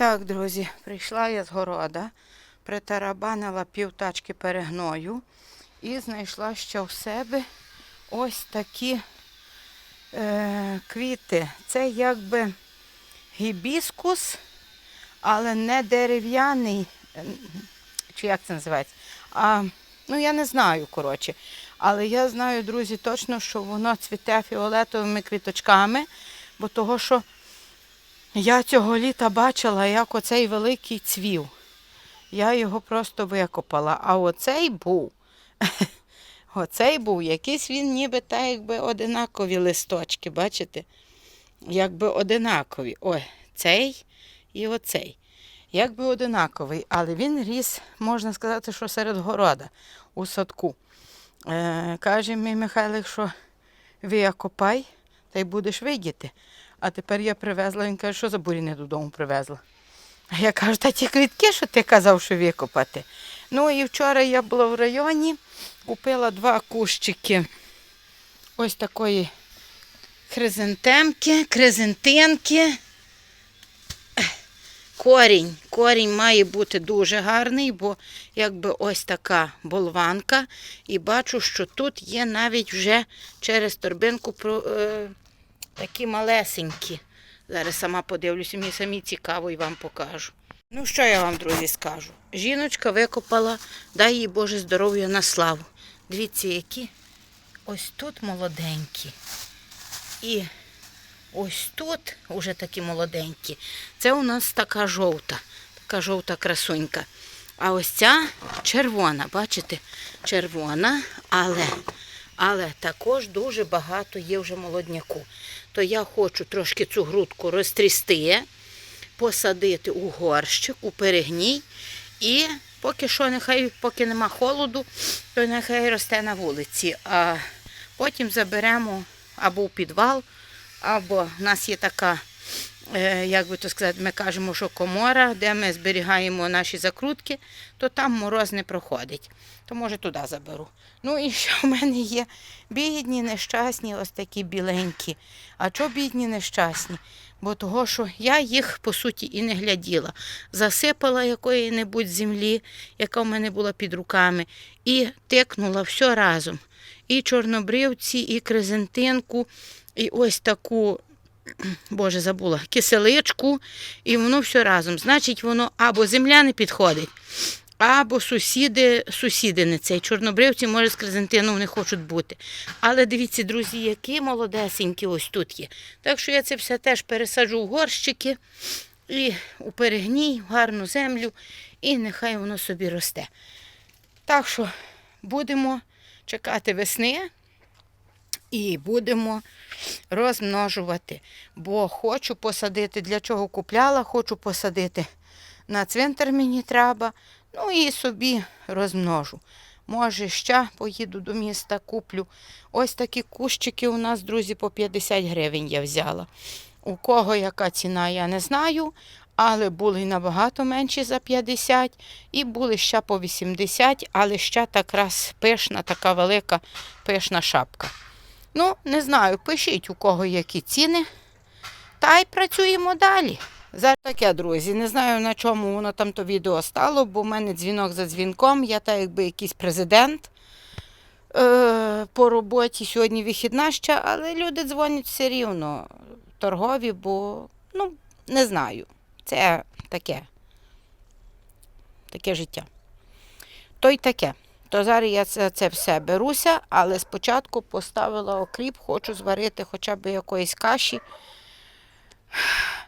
Так, друзі, прийшла я з города, притарабанила пів тачки перегною і знайшла ще в себе ось такі е, квіти. Це якби гібіскус, але не дерев'яний, е, чи як це називається. А, ну, я не знаю, коротше. Але я знаю, друзі, точно, що воно цвіте фіолетовими квіточками, бо того, що я цього літа бачила, як оцей великий цвів. Я його просто викопала. А оцей був. Оцей був, якийсь він ніби так, якби одинакові листочки, бачите? Якби одинакові. Ой, цей і оцей. Якби одинаковий, але він ріс, можна сказати, що серед города у садку. Е, каже мій Михайлик, що ви та й будеш видіти. А тепер я привезла, він каже, що за буріни додому привезла. А я кажу, та ті квітки, що ти казав, що викопати. Ну і вчора я була в районі, купила два кущики ось такої хризантемки, кризантинки. Корінь. Корінь має бути дуже гарний, бо якби ось така болванка. І бачу, що тут є навіть вже через торбинку е, такі малесенькі. Зараз сама подивлюся, мені самі цікаво і вам покажу. Ну, що я вам, друзі, скажу? Жіночка викопала, дай їй Боже здоров'я на славу. Дивіться, які ось тут молоденькі. І ось тут уже такі молоденькі. Це у нас така жовта, така жовта красунька. А ось ця червона, бачите? Червона, але, але також дуже багато є вже молодняку. То я хочу трошки цю грудку розтрісти, посадити у горщик, у перегній. І поки що, нехай, поки нема холоду, то нехай росте на вулиці. А потім заберемо або в підвал, або в нас є така, як би то сказати, ми кажемо, що комора, де ми зберігаємо наші закрутки, то там мороз не проходить. То може туди заберу. Ну і що в мене є? Бідні, нещасні, ось такі біленькі. А чого бідні нещасні? Бо того, що я їх по суті і не гляділа. Засипала якої-небудь землі, яка в мене була під руками, і тикнула все разом. І чорнобривці, і кризентинку, і ось таку, боже, забула, киселичку, і воно все разом. Значить, воно або земля не підходить, або сусіди, сусіди не цей. Чорнобривці, може, з кризентином не хочуть бути. Але дивіться, друзі, які молодесенькі ось тут є. Так що я це все теж пересаджу в горщики і у перегній, в гарну землю, і нехай воно собі росте. Так що будемо чекати весни і будемо розмножувати. Бо хочу посадити, для чого купляла, хочу посадити. На цвинтар мені треба, ну і собі розмножу. Може, ще поїду до міста, куплю. Ось такі кущики у нас, друзі, по 50 гривень я взяла. У кого яка ціна, я не знаю, але були набагато менші за 50, і були ще по 80, але ще так раз пишна, така велика пишна шапка. Ну, не знаю, пишіть, у кого які ціни. Та й працюємо далі. Зараз таке, друзі. Не знаю, на чому воно там то відео стало, бо в мене дзвінок за дзвінком. Я так якби якийсь президент е, по роботі. Сьогодні вихідна ще, але люди дзвонять все рівно торгові, бо ну, не знаю. Це таке. Таке життя. То й таке. То зараз я це, це все беруся, але спочатку поставила окріп, хочу зварити хоча б якоїсь каші.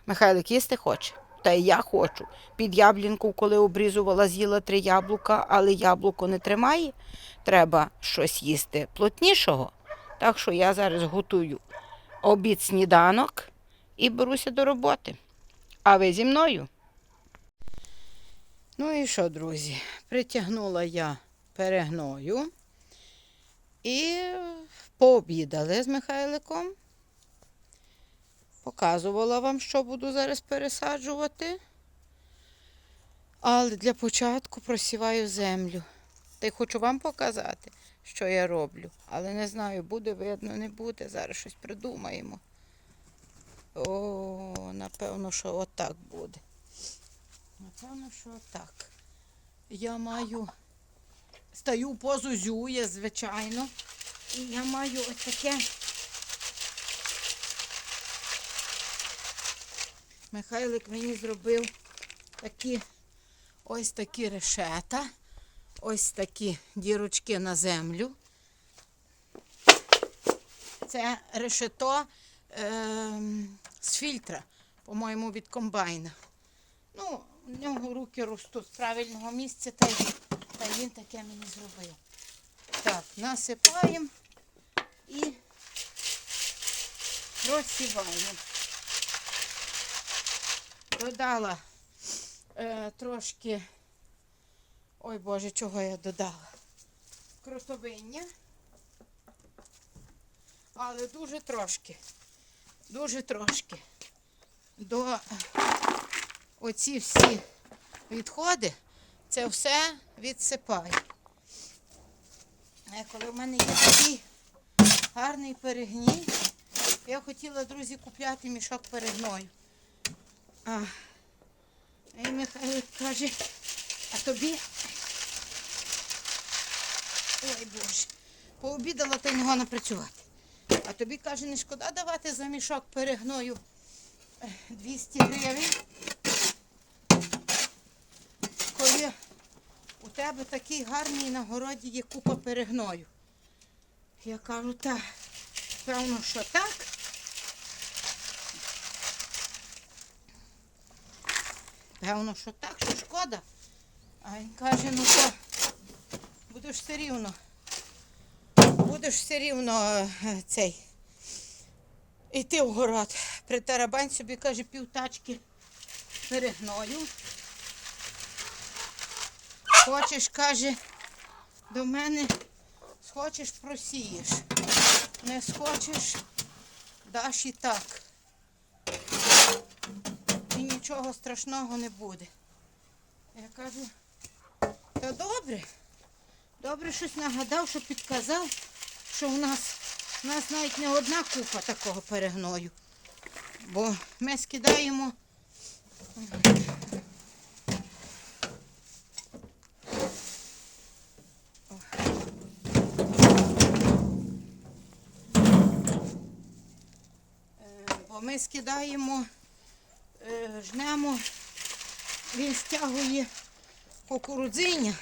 Михайлик їсти хоче. Та й я хочу. Під яблінку, коли обрізувала, з'їла три яблука, але яблуко не тримає. Треба щось їсти плотнішого. Так що я зараз готую обід сніданок і беруся до роботи. А ви зі мною? Ну і що, друзі? Притягнула я перегною і пообідали з Михайликом. Показувала вам, що буду зараз пересаджувати. Але для початку просіваю землю. Та й хочу вам показати, що я роблю. Але не знаю, буде видно, не буде. Зараз щось придумаємо. О, напевно, що отак буде. Напевно, що так. Я маю. Стаю в позу зює, звичайно. І я маю ось таке. Михайлик мені зробив такі ось такі решета, ось такі дірочки на землю. Це решето ем, з фільтра, по-моєму, від комбайна. Ну, в нього руки ростуть з правильного місця, та й, та він таке мені зробив. Так, насипаємо і розсіваємо. Додала е, трошки, ой Боже, чого я додала? Кротовиння. Але дуже трошки. Дуже трошки. До оці всі відходи, це все відсипаю. Е, Коли в мене є такий гарний перегній, я хотіла, друзі, купляти мішок перегною. А, і Михайло каже, а тобі. Ой Боже, пообідала та й не працювати. А тобі каже, не шкода давати за мішок перегною е, 200 гривень. Коли у тебе такий гарний на городі є купа перегною. Я кажу, так, певно, що так. Певно, що так, що шкода. А він каже, ну то будеш все рівно. Будеш все рівно е, цей. Йти в город. Притарабань собі, каже, півтачки перегною. Хочеш, каже, до мене схочеш, просієш. Не схочеш, даш і так. І нічого страшного не буде. Я кажу, та добре. Добре щось нагадав, що підказав, що у нас, у нас навіть не одна купа такого перегною. Бо ми скидаємо. Ми скидаємо, е, жнемо, він стягує кукурудзиння,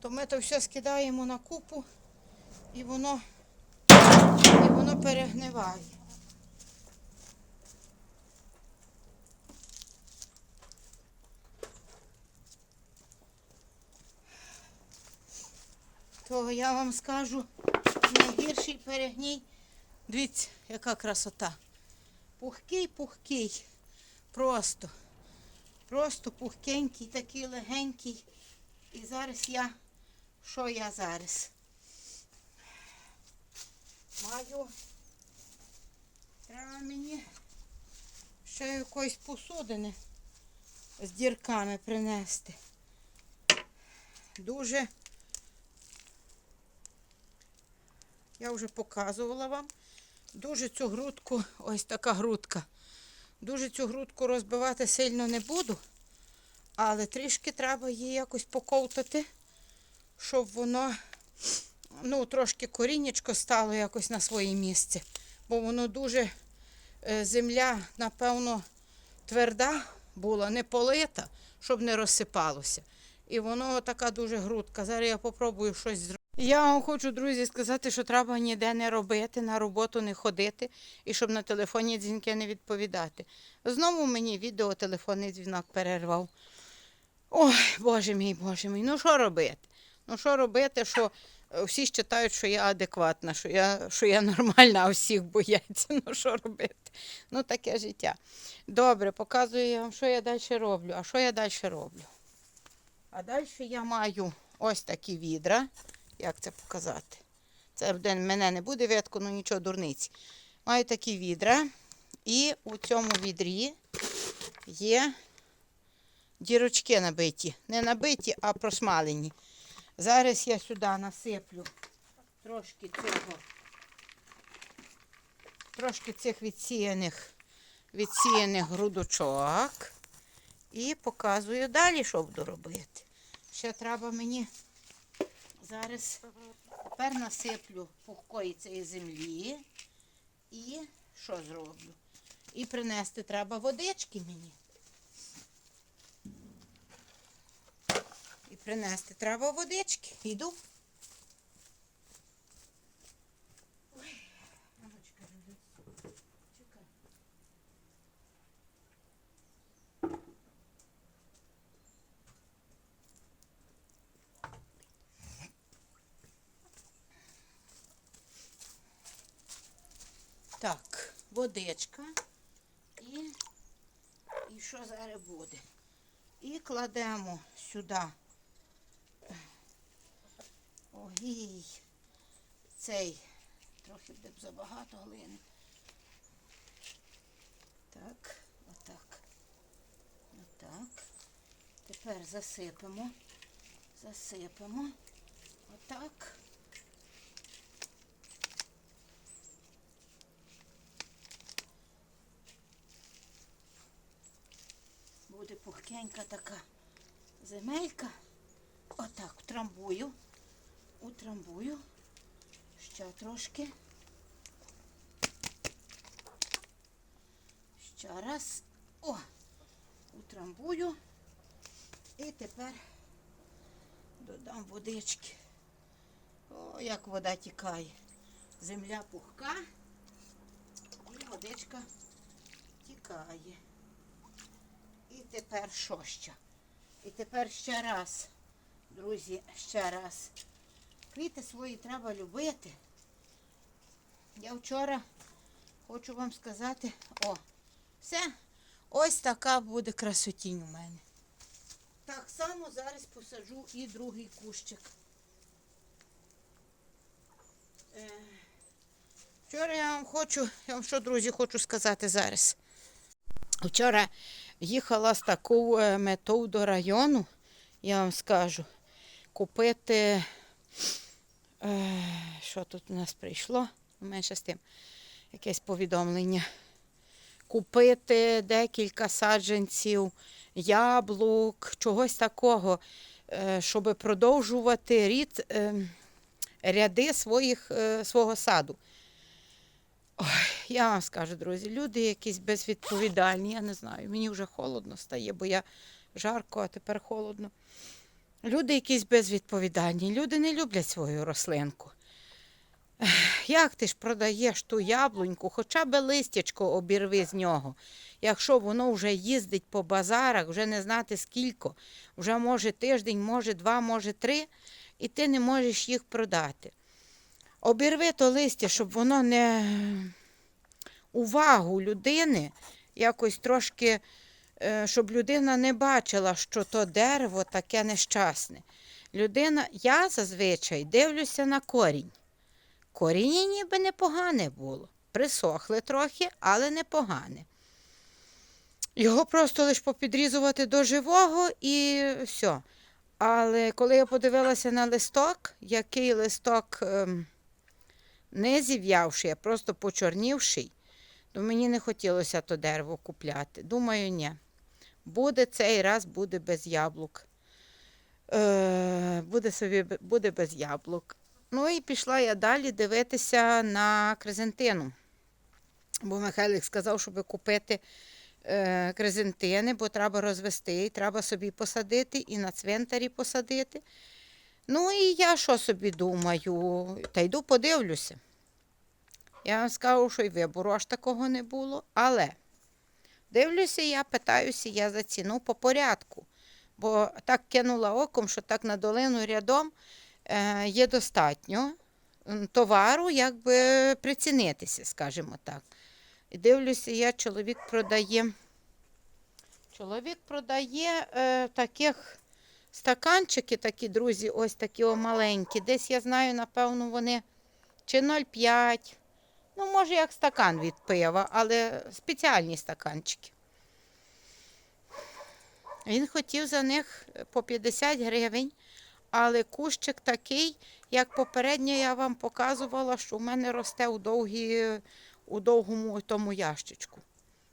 то ми то все скидаємо на купу і воно, і воно перегниває. То я вам скажу, найгірший перегній. Дивіться, яка красота. Пухкий, пухкий. Просто. Просто пухкенький, такий легенький. І зараз я, що я зараз? Маю, треба мені ще якоїсь посудини з дірками принести. Дуже, я вже показувала вам, дуже цю грудку, ось така грудка. Дуже цю грудку розбивати сильно не буду, але трішки треба її якось поковтати, щоб воно ну, трошки коріннячко стало якось на своє місце. Бо воно дуже е, земля, напевно, тверда була, не полита, щоб не розсипалося. І воно така дуже грудка. Зараз я попробую щось зробити. Я вам хочу, друзі, сказати, що треба ніде не робити, на роботу не ходити і щоб на телефонні дзвінки не відповідати. Знову мені відео телефонний дзвінок перервав. Ой, боже мій, боже мій, ну що робити? Ну що робити, що е, всі вважають, що я адекватна, що я, що я нормальна, а всіх бояться. Ну що робити? Ну таке життя. Добре, показую я вам, що я далі роблю. А що я далі роблю? А далі я маю ось такі відра. Як це показати? Це в мене не буде видко, ну нічого дурниці. Маю такі відра. І у цьому відрі є дірочки набиті. Не набиті, а просмалені. Зараз я сюди насиплю трошки цього, трошки цих відсіяних, відсіяних грудочок. І показую далі, що буду робити. Ще треба мені зараз тепер насиплю пухкої цієї землі. І що зроблю? І принести треба водички мені. І принести треба водички. Іду. Ой, Аночка, іди. Чекай. Так, водичка. І, і що зараз буде? І кладемо сюди. Ой, цей. Трохи буде забагато глини. Так, отак. Отак. Тепер засипемо. Засипемо. Отак. Буде пухкенька така земелька. Отак утрамбую. Утрамбую. Ще трошки. Ще раз. О! Утрамбую. І тепер додам водички. О, як вода тікає. Земля пухка. І водичка тікає. І тепер що ще? І тепер ще раз, друзі, ще раз. Квіти свої треба любити. Я вчора хочу вам сказати, о, все, ось така буде красотінь у мене. Так само зараз посаджу і другий кущик. Е, Вчора я вам хочу, я вам що, друзі, хочу сказати зараз. Вчора їхала з такою е, метою до району, я вам скажу, купити, е, що тут у нас прийшло, менше з тим, якесь повідомлення. Купити декілька саджанців, яблук, чогось такого, е, щоб продовжувати рід, е, ряди своїх, свого саду. Ой, я вам скажу, друзі, люди якісь безвідповідальні, я не знаю. Мені вже холодно стає, бо я жарко, а тепер холодно. Люди якісь безвідповідальні. Люди не люблять свою рослинку. Як ти ж продаєш ту яблуньку, хоча б листячко обірви з нього. Якщо воно вже їздить по базарах, вже не знати скільки, вже може тиждень, може два, може три, і ти не можеш їх продати. Обірви то листя, щоб воно не увагу людини якось трошки, е, щоб людина не бачила, що то дерево таке нещасне. Людина, я зазвичай дивлюся на корінь. Коріння ніби непогане було. Присохли трохи, але непогане. Його просто лише попідрізувати до живого і все. Але коли я подивилася на листок, який листок ем, не зів'явший, а просто почорнівший, то мені не хотілося то дерево купляти. Думаю, ні. Буде цей раз, буде без яблук. Е, буде собі буде без яблук. Ну і пішла я далі дивитися на кризентину. Бо Михайлик сказав, щоб купити е, кризентини, бо треба розвести, і треба собі посадити і на цвинтарі посадити. Ну і я що собі думаю? Та йду подивлюся. Я вам скажу, що й вибору аж такого не було. Але дивлюся, я питаюся я за ціну по порядку. Бо так кинула оком, що так на долину рядом е, є достатньо товару, якби прицінитися, скажімо так. І дивлюся, я чоловік продає. Чоловік продає е, таких стаканчики, такі, друзі, ось такі о маленькі. Десь я знаю, напевно, вони чи 0,5. Ну, може, як стакан від пива, але спеціальні стаканчики. Він хотів за них по 50 гривень, але кущик такий, як попередньо я вам показувала, що в мене росте у, довгі, у довгому тому ящичку.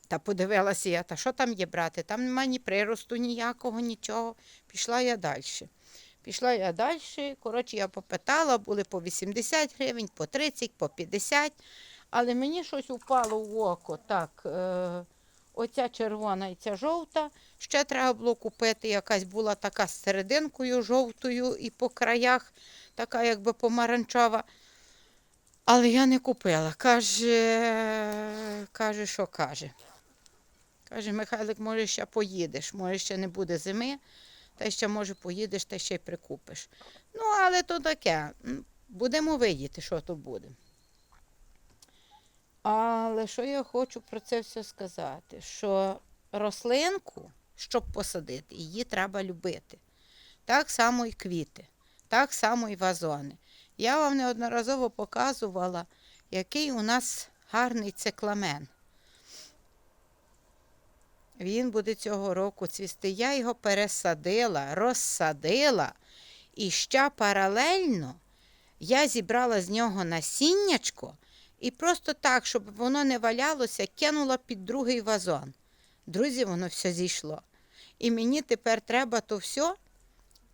Та подивилася я, та що там є брати? Там нема ні приросту ніякого, нічого. Пішла я далі. Пішла я далі. Коротше, я попитала, були по 80 гривень, по 30, по 50. Але мені щось упало в око. Так, е, оця червона і ця жовта. Ще треба було купити. Якась була така з серединкою жовтою і по краях, така якби помаранчова. Але я не купила. Каже, каже, що каже. Каже, Михайлик, може, ще поїдеш, може, ще не буде зими, та ще, може, поїдеш та ще й прикупиш. Ну, але то таке. Будемо видіти, що то буде. Але що я хочу про це все сказати? Що рослинку, щоб посадити, її треба любити. Так само і квіти, так само і вазони. Я вам неодноразово показувала, який у нас гарний цикламен. Він буде цього року цвісти. Я його пересадила, розсадила, і ще паралельно я зібрала з нього насіннячко і просто так, щоб воно не валялося, кинула під другий вазон. Друзі, воно все зійшло. І мені тепер треба то все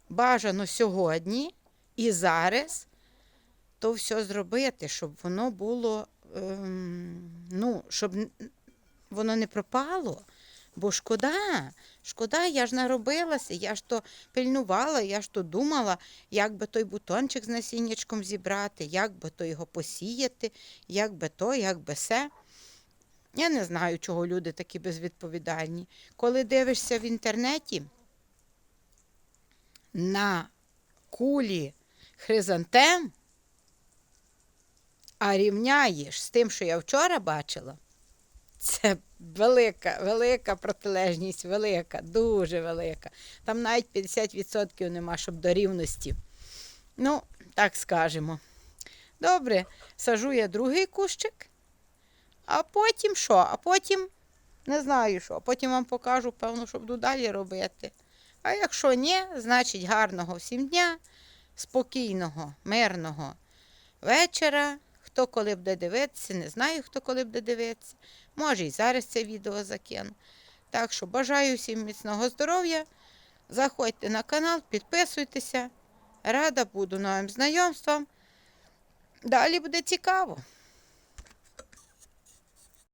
бажано сьогодні і зараз то все зробити, щоб воно було, ем, ну, щоб воно не пропало. Бо шкода, шкода, я ж наробилася, я ж то пильнувала, я ж то думала, як би той бутончик з насіннячком зібрати, як би то його посіяти, як би то, як би се. Я не знаю, чого люди такі безвідповідальні. Коли дивишся в інтернеті на кулі хризантем, а рівняєш з тим, що я вчора бачила, це велика, велика протилежність, велика, дуже велика. Там навіть 50% нема, щоб до рівності. Ну, так скажемо. Добре, сажу я другий кущик, а потім що? А потім не знаю що. Потім вам покажу, певно, що буду далі робити. А якщо ні, значить гарного всім дня, спокійного, мирного вечора. Хто коли буде дивитися, не знаю, хто коли буде дивитися. Може, і зараз це відео закину. Так що бажаю всім міцного здоров'я. Заходьте на канал, підписуйтеся. Рада буду новим знайомствам. Далі буде цікаво.